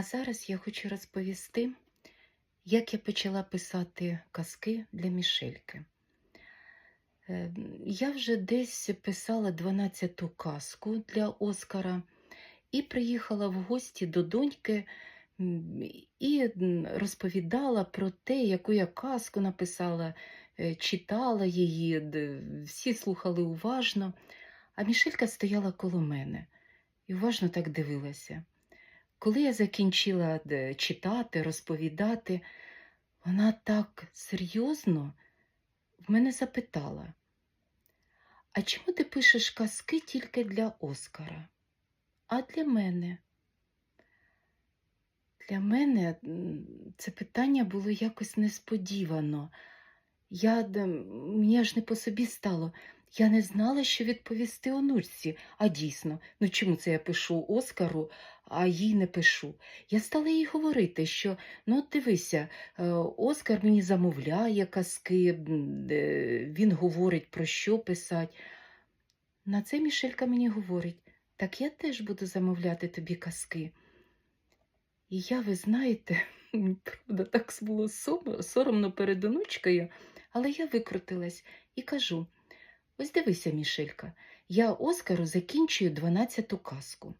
А зараз я хочу розповісти, як я почала писати казки для Мішельки. Е, Я вже десь писала 12-ту казку для Оскара і приїхала в гості до доньки і розповідала про те, яку я казку написала, е, читала її, всі слухали уважно, а Мішелька стояла коло мене і уважно так дивилася. Коли я закінчила читати, розповідати, вона так серйозно в мене запитала: А чому ти пишеш казки тільки для Оскара? А для мене? Для мене це питання було якось несподівано. Я, мені аж не по собі стало. Я не знала, що відповісти онучці. А дійсно, ну чому це я пишу Оскару, а їй не пишу? Я стала їй говорити, що ну дивися, е, Оскар мені замовляє казки, він говорить про що писати. На це Мішелька мені говорить, так я теж буду замовляти тобі казки. І я, ви знаєте, правда так було соромно перед онучкою, але я викрутилась і кажу: ось дивися, Мішелька, я Оскару закінчую 12-ту казку.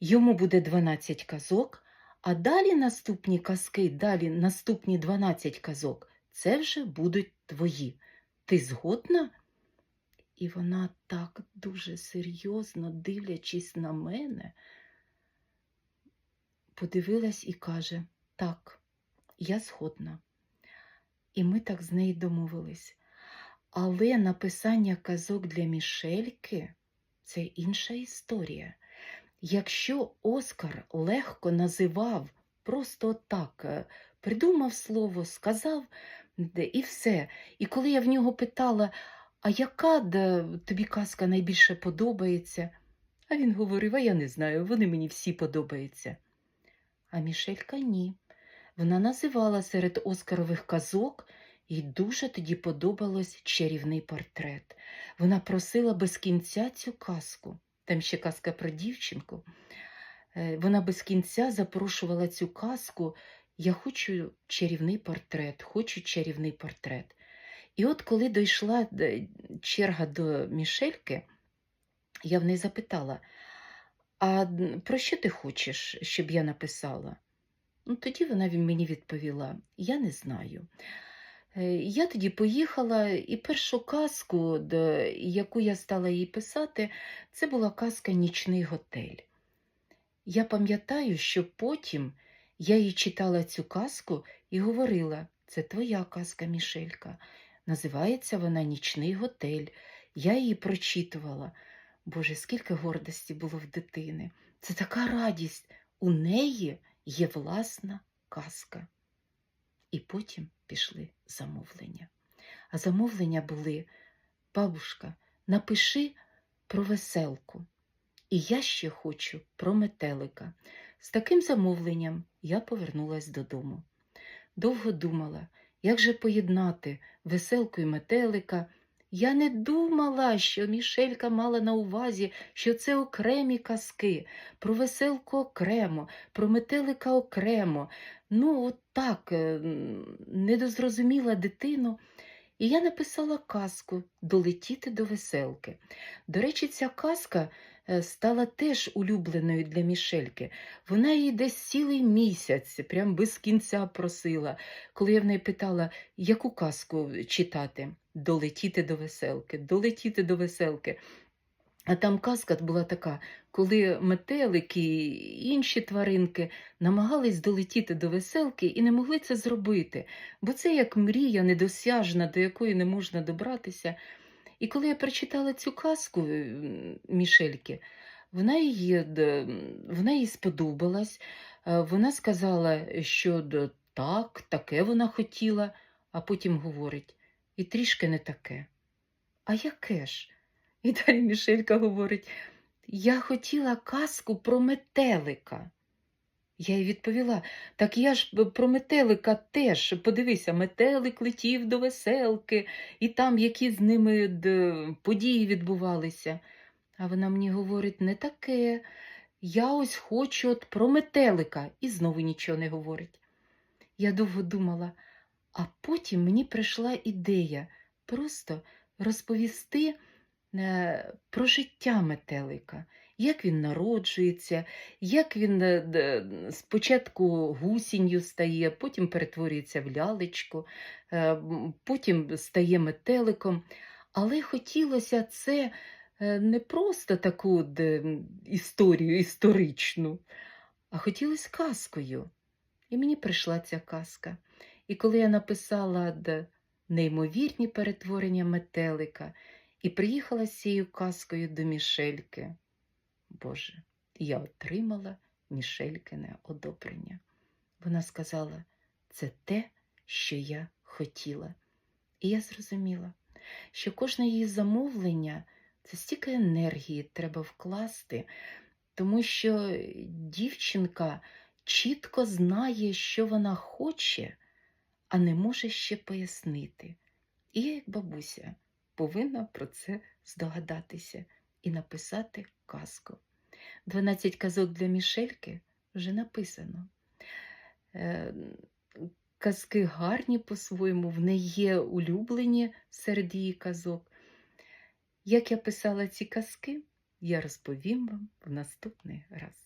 Йому буде 12 казок, а далі наступні казки, далі наступні 12 казок, це вже будуть твої. Ти згодна? І вона так дуже серйозно, дивлячись на мене, подивилась і каже: Так, я згодна. І ми так з нею домовились. Але написання казок для Мішельки це інша історія. Якщо Оскар легко називав, просто так, е, придумав слово, сказав і все. І коли я в нього питала, а яка тобі казка найбільше подобається? А він говорив, а я не знаю, вони мені всі подобаються. А Мішелька ні. Вона називала серед Оскарових казок, їй дуже тоді подобалось чарівний портрет. Вона просила без кінця цю казку. Там ще казка про дівчинку. Е, Вона без кінця запрошувала цю казку. Я хочу чарівний портрет, хочу чарівний портрет. І от коли дійшла е, черга до Мішельки, я в неї запитала: а про що ти хочеш, щоб я написала? Ну, тоді вона мені відповіла: Я не знаю. Е, Я тоді поїхала, і першу казку, яку я стала їй писати, це була казка Нічний готель. Я пам'ятаю, що потім я їй читала цю казку і говорила: це твоя казка, Мішелька. Називається вона Нічний готель. Я її прочитувала. Боже, скільки гордості було в дитини. Це така радість. У неї є власна казка. І потім пішли замовлення. А замовлення були: бабушка, напиши про веселку. І я ще хочу про метелика. З таким замовленням я повернулась додому. Довго думала, як же поєднати веселку і метелика. Я не думала, що Мішелька мала на увазі, що це окремі казки, про веселку окремо, про метелика окремо. Ну, от так, е, недозрозуміла дитину. І я написала казку Долетіти до веселки. До речі, ця казка стала теж улюбленою для Мішельки. Вона її десь цілий місяць, прям без кінця просила, коли я в неї питала, яку казку читати. Долетіти до веселки, долетіти до веселки. А там казка була така, коли метелики і інші тваринки намагались долетіти до веселки і не могли це зробити, бо це як мрія недосяжна, до якої не можна добратися. І коли я прочитала цю казку Мішельки, вона її, вона їй сподобалась. Е, Вона сказала, що так, таке вона хотіла, а потім говорить, і трішки не таке. А яке ж? І далі Мішелька говорить: Я хотіла казку про метелика. Я їй відповіла: так я ж про метелика теж. Подивися, метелик летів до веселки, і там які з ними події відбувалися. А вона мені говорить: не таке. я ось хочу от про метелика, і знову нічого не говорить. Я довго думала, а потім мені прийшла ідея просто розповісти е, про життя метелика, як він народжується, як він е, спочатку гусінню стає, потім перетворюється в лялечку, е, потім стає метеликом. Але хотілося це е, не просто таку історію історичну, а хотілося казкою. І мені прийшла ця казка. І коли я написала неймовірні перетворення метелика і приїхала з цією казкою до Мішельки, Боже, я отримала Мішелькине одобрення. Вона сказала, це те, що я хотіла. І я зрозуміла, що кожне її замовлення це стільки енергії треба вкласти, тому що дівчинка чітко знає, що вона хоче, а не може ще пояснити. І я, як бабуся, повинна про це здогадатися і написати казку. 12 казок для Мішельки вже написано. Е, Казки гарні по-своєму, в неї є улюблені серед її казок. Як я писала ці казки, я розповім вам в наступний раз.